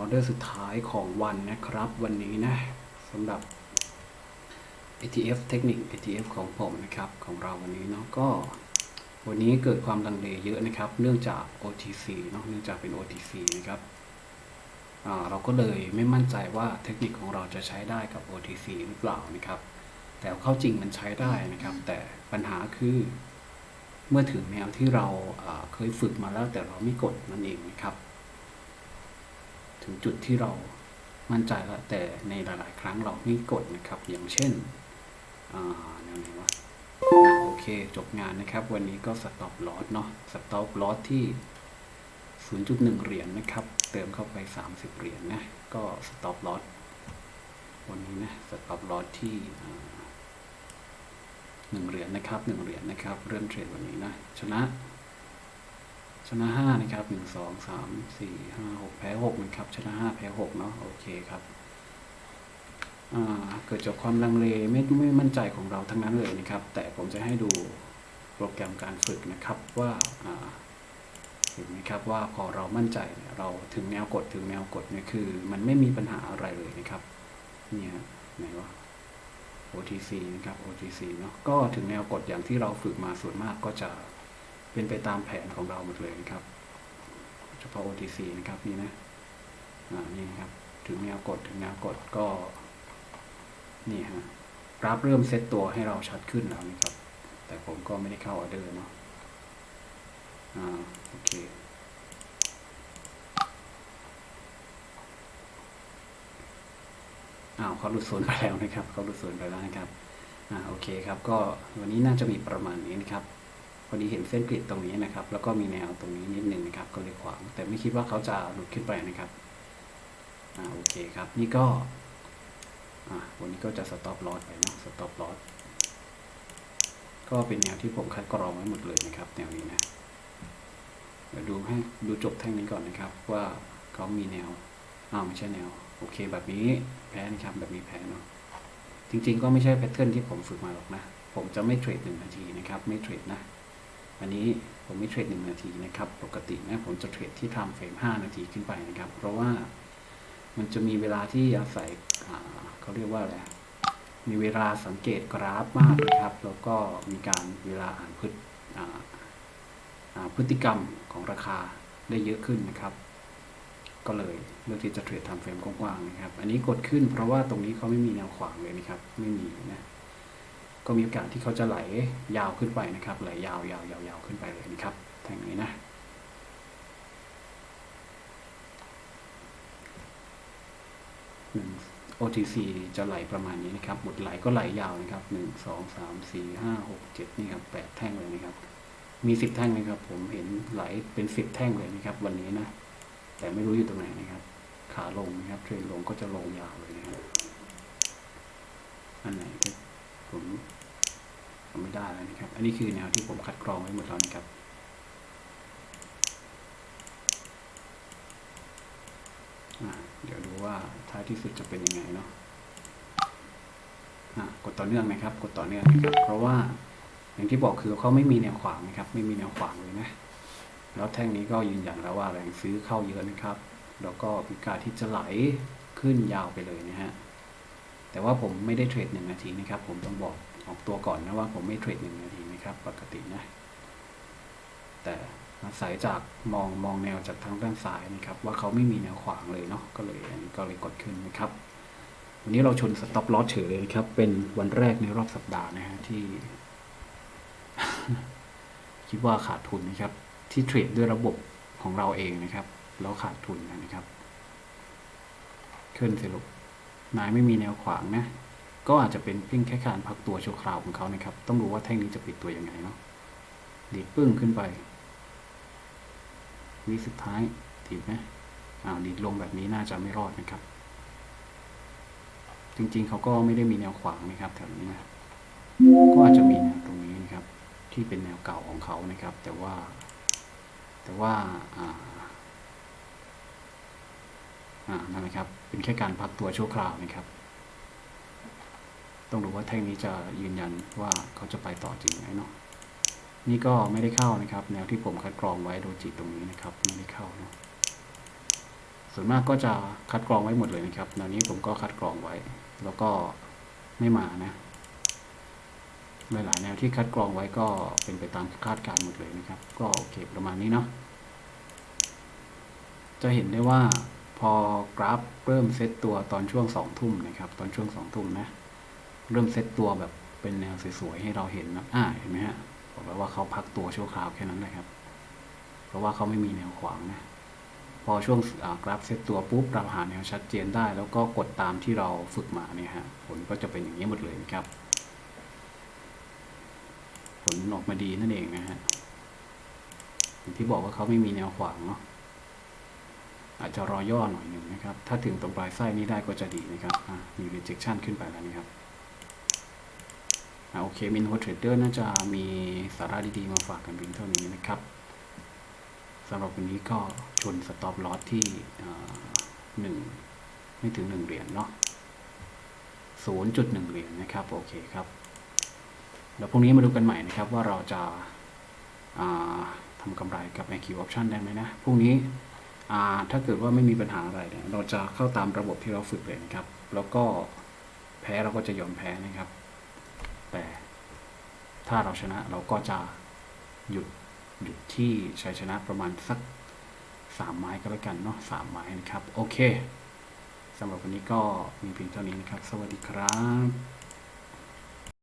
ออเดอร์สุดท้ายของวันนะครับ วันนี้นะสำหรับ ATF เทคนิค ATF ของผมนะครับของเราวันนี้เนาะก็ วันนี้เกิดความลังเลเยอะนะครับ เนื่องจาก OTC เนาะเนื่องจากเป็น OTC นะครับเราก็เลยไม่มั่นใจว่าเทคนิคของเราจะใช้ได้กับ OTC หรือเปล่านะครับ แต่เข้าจริงมันใช้ได้นะครับ แต่ปัญหาคือ เมื่อถึงแนวที่เราอ่าเคยฝึกมาแล้วแต่เราไม่กดนั่นเองนะครับ ถึงจุดที่เรามั่นใจแล้ว แต่ในหลาย ๆ ครั้งเราไม่กดนะครับ อย่างเช่นอ่าแนวไหนวะโอเค จบงานนะครับ วันนี้ก็สต็อปลอสเนาะสต็อปลอสที่ 0.1 เหรียญนะครับ เติมเข้าไป 30 เหรียญนะก็สต็อปลอสวันนี้นะสต็อปลอสที่อ่าหนึ่งเหรียญนะครับหนึ่งเหรียญนะครับ เริ่มเทรดวันนี้นะ ชนะ ชนะห้านะครับหนึ่งสองสามสี่ห้าหกแพ้หกนะครับ ชนะห้าแพ้หกเนาะโอเคครับเกิดจากความลังเลไม่ไม่มั่นใจของเราทั้งนั้นเลยนะครับ แต่ผมจะให้ดูโปรแกรมการฝึกนะครับว่าเห็นไหมครับว่าพอเรามั่นใจเนี่ยเราถึงแนวกดถึงแนวกดเนี่ยคือ มันไม่มีปัญหาอะไรเลยนะครับเนี่ยไหนวะ OTC นะครับ OTC เนาะก็ถึงแนวกดอย่างที่เราฝึกมาส่วนมากก็จะ เป็นไปตามแผนของเราหมดเลยนะครับ เฉพาะ OTC นะครับนี่นะอ่นี่ครับ ถึงแนวกดถึงแนวกดก็นี่ฮะกราฟเริ่มเซตตัวให้เราชัดขึ้นแล้วนะครับ แต่ผมก็ไม่ได้เข้าออเดอร์เนาะอ่าโอเคอ้าวเขาหลุดโซนไปแล้วนะครับเขาหลุดโซนไปแล้วนะครับอ่าโอเคครับ ก็วันนี้น่าจะมีประมาณนี้นะครับ พอดีเห็นเส้นกริดตรงนี้นะครับ แล้วก็มีแนวตรงนี้นิดนึงนะครับ ก็เลยขวาง แต่ไม่คิดว่าเขาจะหลุดขึ้นไปนะครับอ่าโอเคครับ นี่ก็อ่าวันนี้ก็จะสต็อปลอสไปเนาะสต็อปลอสก็เป็นแนวที่ผมคัดกรองไว้หมดเลยนะครับ แนวนี้นะเดี๋ยวดูให้ดูจบแท่งนี้ก่อนนะครับ ว่าเขามีแนวอ้าวไม่ใช่แนว โอเค แบบนี้แพ้นะครับแบบนี้แพ้เนาะจริง ๆ ก็ไม่ใช่แพทเทิร์นที่ผมฝึกมาหรอกนะ ผมจะไม่เทรดหนึ่งนาทีนะครับ ไม่เทรดนะ อันนี้ผมไม่เทรดหนึ่งนาทีนะครับ ปกตินะผมจะเทรดที่ทม์เฟรม5 นาทีขึ้นไปนะครับ เพราะว่ามันจะมีเวลาที่อาศัยอ่าเขาเรียกว่าอะไร มีเวลาสังเกตกราฟมากนะครับ แล้วก็มีการเวลาอ่านพฤติพฤติกรรมของราคาได้เยอะขึ้นนะครับ ก็เลยเลือกที่จะเทรดทม์เฟรมกว้างๆนะครับ อันนี้กดขึ้นเพราะว่าตรงนี้เขาไม่มีแนวขวางเลยนะครับ ไม่มีนะ ก็มีโอกาสที่เขาจะไหลยาวขึ้นไปนะครับ ไหลยาวยาวยาวยาวขึ้นไปเลยนะครับแท่งนี้นะหนึ่ง OTC จะไหลประมาณนี้นะครับ หมดไหลก็ไหลยาวนะครับหนึ่งสองสามสี่ห้าหกเจ็ดนี่ครับแปดแท่งเลยนะครับ มีสิบแท่งนะครับ ผมเห็นไหลเป็นสิบแท่งเลยนะครับ วันนี้นะ แต่ไม่รู้อยู่ตรงไหนนะครับ ขาลงนะครับเทรนลงก็จะลงยาวเลยนะครับ อันไหนก็ผมทำไม่ได้แล้วนะครับ อันนี้คือแนวที่ผมคัดกรองไว้หมดแล้วนะครับเดี๋ยวดูว่าท้ายที่สุดจะเป็นยังไงเนาะอะกดต่อเนื่องนะครับ กดต่อเนื่องนะครับ เพราะว่าอย่างที่บอกคือเขาไม่มีแนวขวางนะครับ ไม่มีแนวขวางเลยนะ แล้วแท่งนี้ก็ยืนยันแล้วว่าแรงซื้อเข้าเยอะนะครับ แล้วก็มีการที่จะไหลขึ้นยาวไปเลยนะฮะ แต่ว่าผมไม่ได้เทรดหนึ่งนาทีนะครับ ผมต้องบอก ออกตัวก่อนนะว่าผมไม่เทรดหนึ่งนาทีนะครับ ปกตินะ แต่อาศัยจากมองมองแนวจากทางด้านซ้ายนะครับ ว่าเขาไม่มีแนวขวางเลยเนาะก็เลยอันนี้ก็เลยกดขึ้นนะครับ วันนี้เราชนสต็อปลอสเฉยเลยนะครับ เป็นวันแรกในรอบสัปดาห์นะฮะที่ คิดว่าขาดทุนนะครับ ที่เทรดด้วยระบบของเราเองนะครับ แล้วขาดทุนนะครับ ขึ้นสิลูกนายไม่มีแนวขวางนะ ก็อาจจะเป็นเพียงแค่การพักตัวชั่วคราวของเขานะครับ ต้องดูว่าแท่งนี้จะปิดตัวยังไงเนาะดีดปึ้งขึ้นไปวิสุดท้ายถีบไหมอ่าดีดลงแบบนี้น่าจะไม่รอดนะครับ จริงๆเขาก็ไม่ได้มีแนวขวางนะครับแถวนี้นะก็อาจจะมีแนวตรงนี้นะครับ ที่เป็นแนวเก่าของเขานะครับ แต่ว่า แต่ว่าอ่าอ่านั่นแหละครับ เป็นแค่การพักตัวชั่วคราวนะครับ ต้องดูว่าแท่งนี้จะยืนยันว่าเขาจะไปต่อจริงไหมเนาะนี่ก็ไม่ได้เข้านะครับ แนวที่ผมคัดกรองไว้โดจิตรงนี้นะครับ ไม่ได้เข้าเนาะส่วนมากก็จะคัดกรองไว้หมดเลยนะครับแนวนี้ผมก็คัดกรองไว้ แล้วก็ไม่มานะหลายๆแนวที่คัดกรองไว้ก็เป็นไปตามคาดการณ์หมดเลยนะครับ ก็โอเคประมาณนี้เนาะจะเห็นได้ว่าพอกราฟเริ่มเซตตัวตอนช่วงสองทุ่มนะครับ ตอนช่วงสองทุ่มนะ เริ่มเซตตัวแบบเป็นแนวสวยๆให้เราเห็นนะอ่าเห็นไหมฮะบอกแล้วว่าเขาพักตัวชั่วคราวแค่นั้นแหละครับ เพราะว่าเขาไม่มีแนวขวางนะ พอช่วงกราฟเซตตัวปุ๊บเราหาแนวชัดเจนได้ แล้วก็กดตามที่เราฝึกมาเนี่ยฮะ ผลก็จะเป็นอย่างนี้หมดเลยนะครับ ผลออกมาดีนั่นเองนะฮะอย่างที่บอกว่าเขาไม่มีแนวขวางเนาะอาจจะรอย่อหน่อยหนึ่งนะครับ ถ้าถึงตรงปลายไส้นี้ได้ก็จะดีนะครับมี rejection ขึ้นไปแล้วนะครับ โอเคมินโฮเทรดเดอร์น่าจะมีสาระดีๆ มาฝากกันเพียงเท่านี้นะครับสำหรับวันนี้ก็ชนสต็อปลอสที่หนึ่งไม่ถึงหนึ่งเหรียญเนาะศูนย์จุดหนึ่งเหรียญนะครับ โอเคครับ แล้วพรุ่งนี้มาดูกันใหม่นะครับ ว่าเราจะาทำกำไรกับ IQ Option ได้ไหมนะ พรุ่งนี้ถ้าเกิดว่าไม่มีปัญหาอะไรเนี่ยเราจะเข้าตามระบบที่เราฝึกเลยนะครับ แล้วก็แพ้เราก็จะยอมแพ้นะครับ แต่ถ้าเราชนะเราก็จะหยุดหยุดที่ชัยชนะประมาณสักสามไม้ก็แล้วกันเนาะสามไม้นะครับ โอเคสำหรับวันนี้ก็มีเพียงเท่านี้นะครับ สวัสดีครับ